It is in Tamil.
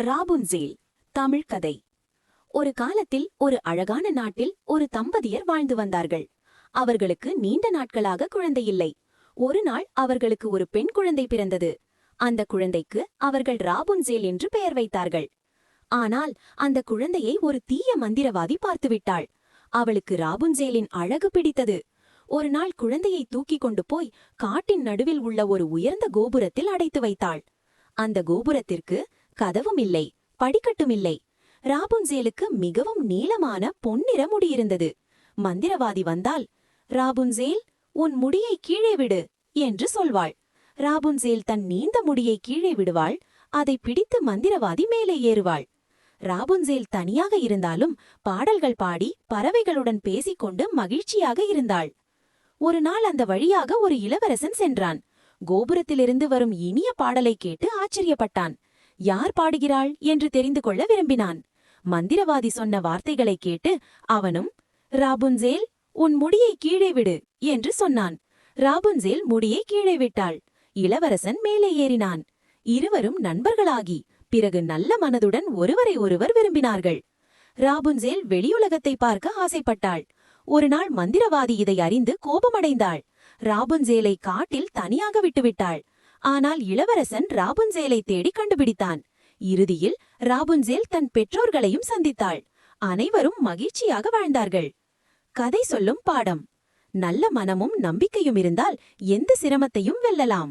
ராபுன்சேல் தமிழ் கதை. ஒரு காலத்தில் ஒரு அழகான நாட்டில் ஒரு தம்பதியர் வாழ்ந்து வந்தார்கள். அவர்களுக்கு நீண்ட நாட்களாக குழந்தை இல்லை. ஒரு நாள் அவர்களுக்கு ஒரு பெண் குழந்தை பிறந்தது. அந்த குழந்தைக்கு அவர்கள் ராபுன்சேல் என்று பெயர் வைத்தார்கள். ஆனால் அந்த குழந்தையை ஒரு தீய மந்திரவாதி பார்த்துவிட்டாள். அவளுக்கு ராபுன்சேலின் அழகு பிடித்தது. ஒரு நாள் குழந்தையை தூக்கிக் கொண்டு போய் காட்டின் நடுவில் உள்ள ஒரு உயர்ந்த கோபுரத்தில் அடைத்து வைத்தாள். அந்த கோபுரத்திற்கு கதவும் இல்லை படிக்கட்டும் இல்லை ராபுன்சேலுக்கு மிகவும் நீளமான பொன்னிற முடியிருந்தது. மந்திரவாதி வந்தால் ராபுன்சேல் உன் முடியை கீழே விடு என்று சொல்வாள். ராபுன்சேல் தன் நீண்ட முடியை கீழே விடுவாள் அதை பிடித்து மந்திரவாதி மேலே ஏறுவாள். ராபுன்சேல் தனியாக இருந்தாலும் பாடல்கள் பாடி பறவைகளுடன் பேசிக்கொண்டு மகிழ்ச்சியாக இருந்தாள். ஒரு நாள் அந்த வழியாக ஒரு இளவரசன் சென்றான். கோபுரத்திலிருந்து வரும் இனிய பாடலை கேட்டு ஆச்சரியப்பட்டான். யார் பாடுகிறாள் என்று தெரிந்து கொள்ள விரும்பினான். மந்திரவாதி சொன்ன வார்த்தைகளை கேட்டு அவனும் ராபுன்சேல் உன் முடியை கீழே விடு என்று சொன்னான். ராபுன்சேல் முடியை கீழே விட்டாள். இளவரசன் மேலே ஏறினான். இருவரும் நண்பர்களாகி பிறகு நல்ல மனதுடன் ஒருவரை ஒருவர் விரும்பினார்கள். ராபுன்சேல் வெளியுலகத்தை பார்க்க ஆசைப்பட்டாள். ஒருநாள் மந்திரவாதி இதை அறிந்து கோபமடைந்தாள். ராபுன்சேலை காட்டில் தனியாக விட்டுவிட்டாள். ஆனால் இளவரசன் ராபுன்சேலை தேடி கண்டுபிடித்தான். இறுதியில் ராபுன்சேல் தன் பெற்றோர்களையும் சந்தித்தாள். அனைவரும் மகிழ்ச்சியாக வாழ்ந்தார்கள். கதை சொல்லும் பாடம். நல்ல மனமும் நம்பிக்கையும் இருந்தால் எந்த சிரமத்தையும் வெல்லலாம்.